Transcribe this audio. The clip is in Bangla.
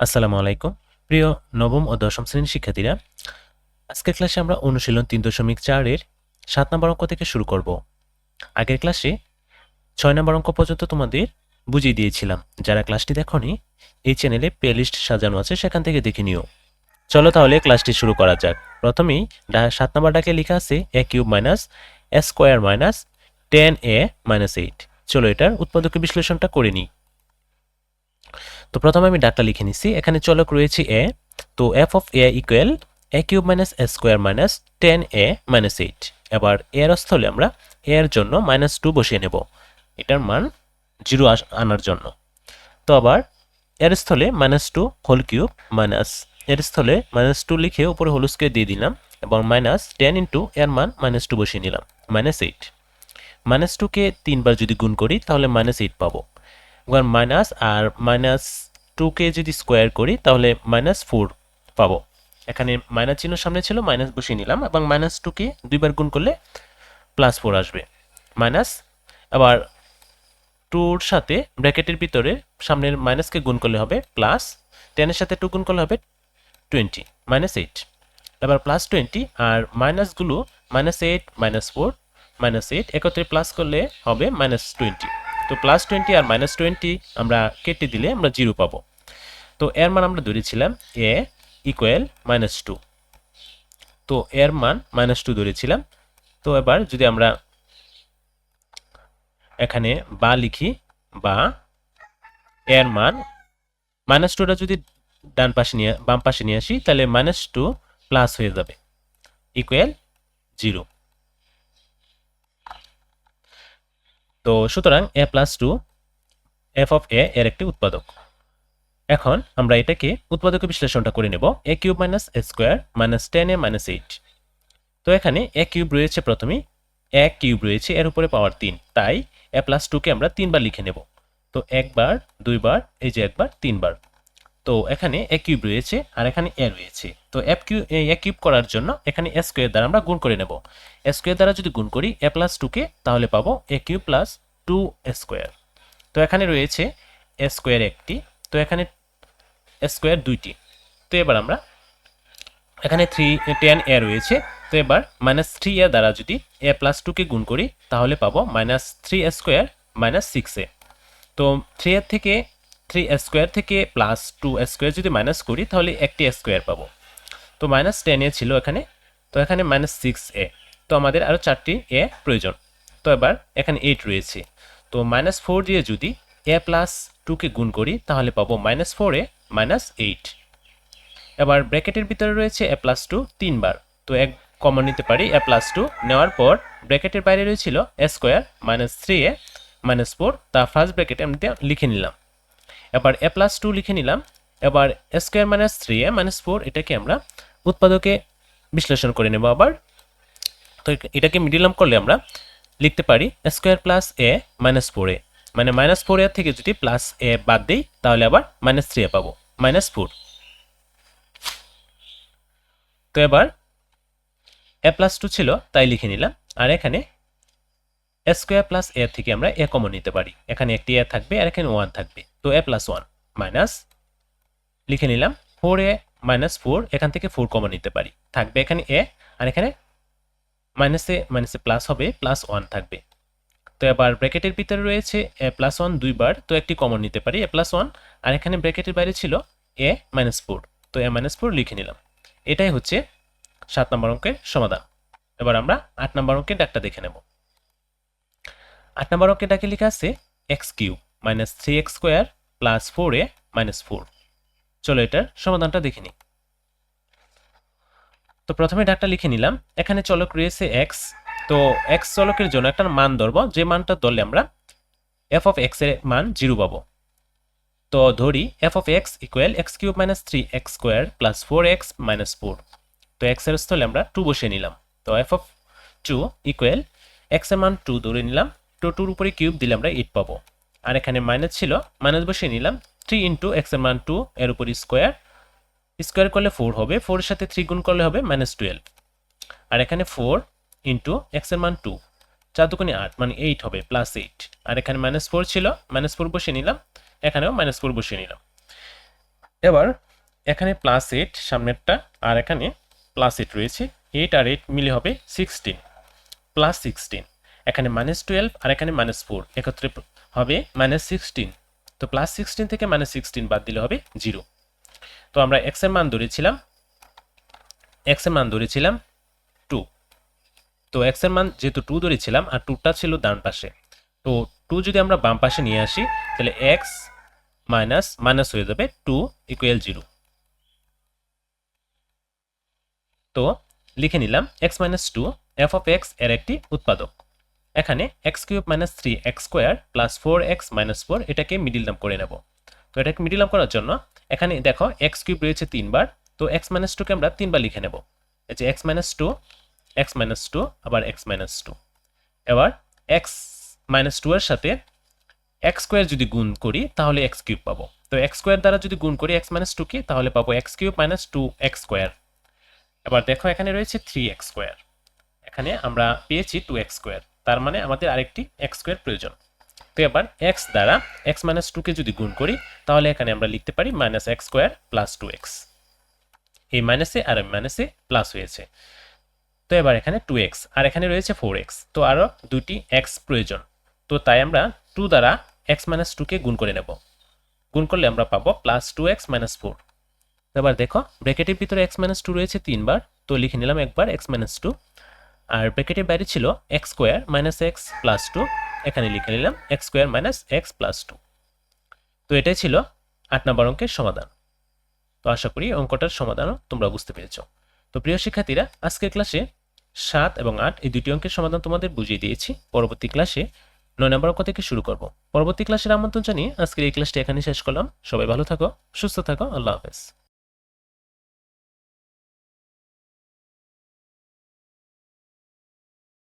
আসসালামু আলাইকুম। প্রিয় নবম ও দশম শ্রেণির শিক্ষার্থীরা, আজকের ক্লাসে আমরা অনুশীলন তিন দশমিক চারের সাত নম্বর অঙ্ক থেকে শুরু করব। আগের ক্লাসে ছয় নম্বর অঙ্ক পর্যন্ত তোমাদের বুঝিয়ে দিয়েছিলাম। যারা ক্লাসটি দেখনি, এই চ্যানেলে প্লেলিস্ট সাজানো আছে, সেখান থেকে দেখে নিও। চলো তাহলে ক্লাসটি শুরু করা যাক। প্রথমেই সাত নম্বর ডাকে লেখা আছে a cube minus a square minus ten a minus eight. চলো এটার উৎপাদকের বিশ্লেষণটা করে নিই। তো প্রথমে আমি ডাটা লিখে নিচ্ছি এখানে চলক রয়েছে এ তো f of a equal a cube minus a square minus ten a minus eight এবার এর স্থলে আমরা এর জন্য মাইনাস টু বসিয়ে নেব। এটার মান জিরো আনার জন্য। তো আবার এর স্থলে minus two whole cube minus এর স্থলে মাইনাস টু লিখে উপরে হোল স্কোয়ার দিয়ে দিলাম এবং মাইনাস টেন ইন্টু এর মান মাইনাস টু বসিয়ে নিলাম। মাইনাস এইট মাইনাস টুকে তিনবার যদি গুণ করি তাহলে মাইনাস এইট পাবো। এবার মাইনাস আর মাইনাস টুকে যদি স্কোয়ার করি, তাহলে মাইনাস ফোর পাবো। এখানে মাইনাস চিহ্ন সামনে ছিল মাইনাস বসিয়ে নিলাম, এবং মাইনাস টুকে দুইবার গুণ করলে প্লাস ফোর আসবে। মাইনাস আবার টুর সাথে ব্র্যাকেটের ভিতরে সামনের মাইনাসকে গুণ করলে হবে প্লাস টেনের সাথে টু গুণ করলে হবে টোয়েন্টি মাইনাস এইট এবার প্লাস টোয়েন্টি আর মাইনাসগুলো minus eight minus four minus eight একত্রে প্লাস করলে হবে মাইনাস টোয়েন্টি তো প্লাস টোয়েন্টি আর মাইনাস টোয়েন্টি আমরা কেটে দিলে আমরা জিরো পাবো। তো এর মান আমরা ধরেছিলাম এ ইকুয়াল মাইনাস টু তো এর মান মাইনাস টু ধরেছিলাম। তো এবার যদি আমরা এখানে বা লিখি, বা এর মান মাইনাস টুটা যদি ডান পাশে নিয়ে, বাম পাশে নিয়ে আসি, তাহলে মাইনাস টু প্লাস হয়ে যাবে। ইকুয়াল জিরো তো সুতরাং a plus two f of a এর একটি উৎপাদক। এখন আমরা এটাকে উৎপাদক বিশ্লেষণটা করে নেব। A cube minus a square minus ten a minus eight তো এখানে এ কিউব রয়েছে প্রথমে এ কিউব রয়েছে এর উপরে পাওয়ার তিন। তাই এ প্লাস টুকে আমরা তিনবার লিখে নেব। তো একবার, দুইবার, এই যে একবার, তিনবার। তো এখানে এ কিউব রয়েছে আর এখানে এ রয়েছে। তো এফ কিউ এ কিউব করার জন্য এখানে এ স্কোয়ার দ্বারা আমরা গুণ করে নেব। এ স্কোয়ার দ্বারা যদি গুণ করি এ প্লাস টুকে তাহলে পাবো a cube plus two square তো এখানে রয়েছে এ স্কোয়ার একটি। তো এখানে স্কোয়ার দুইটি। তো এবার আমরা এখানে থ্রি টেন এ রয়েছে। তো এবার মাইনাস থ্রি এ দ্বারা যদি এ প্লাস টুকে গুণ করি, তাহলে পাবো minus three square minus six a তো থ্রি এর থেকে থ্রি স্কোয়ার থেকে প্লাস টু স্কোয়ার যদি মাইনাস করি, তাহলে একটি স্কোয়ার পাবো। তো মাইনাস টেন এ ছিল এখানে, তো এখানে মাইনাস সিক্স এ তো আমাদের আরও চারটি এ প্রয়োজন। তো এবার এখানে এইট রয়েছে। তো মাইনাস ফোর দিয়ে যদি এ প্লাস টুকে গুণ করি, তাহলে পাবো minus four a minus eight এবার ব্র্যাকেটের ভিতরে রয়েছে এ প্লাস টু তিনবার। তো এক কমন নিতে পারি এ প্লাস টু নেওয়ার পর ব্র্যাকেটের বাইরে রয়েছিল a square minus three a minus four তা ফার্স্ট ব্র্যাকেটে আমি লিখে নিলাম। এবার এ প্লাস টু লিখে নিলাম। এবার square minus three a minus four এটাকে আমরা উৎপাদকে বিশ্লেষণ করে নেব আবার। তো এটাকে মিডিলাম করলে আমরা লিখতে পারি square plus a minus four a মানে মাইনাস ফোর এর থেকে যদি প্লাস এ বাদ দিই, তাহলে আবার মাইনাস থ্রি এ পাবো। মাইনাস ফোর তো এবার এ প্লাস টু ছিল, তাই লিখে নিলাম। আর এখানে স্কোয়ার প্লাস এ থেকে আমরা এ কমন নিতে পারি। এখানে একটি এ থাকবে আর এখানে ওয়ান থাকবে। তো এ প্লাস ওয়ান মাইনাস লিখে নিলাম ফোর এ মাইনাস ফোর এখান থেকে ফোর কমন নিতে পারি। থাকবে এখানে এ আর এখানে মাইনাসে মাইনাসে প্লাস হবে প্লাস ওয়ান থাকবে। তো এবার ব্র্যাকেটের ভিতরে রয়েছে এ প্লাস ওয়ান দুইবার, তো একটি কমন নিতে পারি এ প্লাস ওয়ান আর এখানে ব্র্যাকেটের বাইরে ছিল এ মাইনাস ফোর তো এ মাইনাস ফোর লিখে নিলাম। এটাই হচ্ছে সাত নম্বর অঙ্কের সমাধান। এবার আমরা আট নম্বর অঙ্কের ডাকটা দেখে নেব। আট নম্বর অঙ্কের ডাকে লেখা আছে x cube minus three x square plus four a minus four. চলো এটার সমাধানটা দেখে নিই। তো প্রথমে ডাকটা লিখে নিলাম। এখানে চলক রয়েছে এক্স তো এক্স চলকের জন্য একটা মান ধরবো। যে মানটা ধরলে আমরা এফ অফ এক্সের মান জিরো পাবো। তো ধরি f of x equal x cube minus three x square plus four x minus four. তো এক্সের স্থলে আমরা টু বসিয়ে নিলাম। তো এফ অফ টু ইকুয়াল এক্সের মান টু ধরে নিলাম। তো টুর উপরে কিউব দিলে আমরা এইট পাবো। আর এখানে মাইনাস ছিল মাইনাস বসিয়ে নিলাম থ্রি ইন্টু এক্সের মান টু এর উপর স্কোয়ার স্কোয়ার করলে ফোর হবে ফোরের সাথে থ্রি গুণ করলে হবে মাইনাস টুয়েলভ আর এখানে ফোর ইন্টু এক্সের মান টু চার দুগুণে আট মানে এইট হবে প্লাস এইট আর এখানে মাইনাস ফোর ছিল মাইনাস ফোর বসিয়ে নিলাম, এখানেও মাইনাস ফোর বসিয়ে নিলাম। এবার এখানে প্লাস এইট সামনেরটা, আর এখানে প্লাস এইট রয়েছে এইট আর এইট মিলে হবে সিক্সটিন প্লাস সিক্সটিন এখানে মাইনাস টুয়েলভ আর এখানে মাইনাস ফোর একত্রে হবে মাইনাস সিক্সটিন তো প্লাস সিক্সটিন থেকে মাইনাস সিক্সটিন বাদ দিলে হবে জিরো তো আমরা এক্সের মান ধরেছিলাম। এক্সের মান ধরেছিলাম টু তো এক্সের মান যেহেতু টু ধরেছিলাম আর টুটা ছিল ডান পাশে। তো টু যদি আমরা বাম পাশে নিয়ে আসি, তাহলে এক্স মাইনাস মাইনাস হয়ে যাবে টু ইকুয়াল জিরো তো লিখে নিলাম x minus two f of এক্সের একটি উৎপাদক। এখানে x cube minus three x square plus four x minus four এটাকে মিডিল নাম করে নেব। তো এটাকে মিডিল নাম করার জন্য এখানে দেখো এক্স কিউব রয়েছে তিনবার, তো এক্স মাইনাস টুকে আমরা তিনবার লিখে নেব। এই যে x minus two x minus two আবার এক্স মাইনাস টু এবার এক্স মাইনাস টু এর সাথে এক্স স্কোয়ার যদি গুণ করি, তাহলে এক্স কিউব পাবো। তো এক্স স্কোয়ার দ্বারা যদি গুণ করি এক্স মাইনাস টুকে তাহলে পাবো x cube minus two x square এবার দেখো এখানে রয়েছে থ্রি এক্স স্কোয়ার এখানে আমরা পেয়েছি টু এক্স স্কোয়ার তার মানে আমাদের আরেকটি এক্স স্কোয়ার প্রয়োজন। তো এবার এক্স দ্বারা এক্স মাইনাস টুকে যদি গুণ করি, তাহলে এখানে আমরা লিখতে পারি minus x square plus two x এই মাইনাসে আর মাইনাসে প্লাস হয়েছে। তো এবার এখানে টু এক্স আর এখানে রয়েছে ফোর এক্স তো আরও দুটি এক্স প্রয়োজন। তো তাই আমরা টু দ্বারা এক্স মাইনাস টুকে গুণ করে নেব। গুণ করলে আমরা পাবো plus two x minus four এবার দেখো ব্র্যাকেটের ভিতরে এক্স মাইনাস টু রয়েছে তিনবার। তো লিখে নিলাম একবার এক্স মাইনাস টু আর ব্র্যাকেটের বাইরে ছিল x square minus x plus two এখানে লিখে নিলাম x square minus x plus two তো এটাই ছিল আট নম্বর অঙ্কের সমাধান। তো আশা করি অঙ্কটার সমাধানও তোমরা বুঝতে পেরেছ। তো প্রিয় শিক্ষার্থীরা, আজকের ক্লাসে সাত এবং আট এই দুটি অঙ্কের সমাধান তোমাদের বুঝিয়ে দিয়েছি। পরবর্তী ক্লাসে নয় নম্বর অঙ্ক থেকে শুরু করব। পরবর্তী ক্লাসের আমন্ত্রণ জানিয়ে আজকের এই ক্লাসটি এখানে শেষ করলাম। সবাই ভালো থাকো, সুস্থ থাকো, আল্লাহ হাফেজ।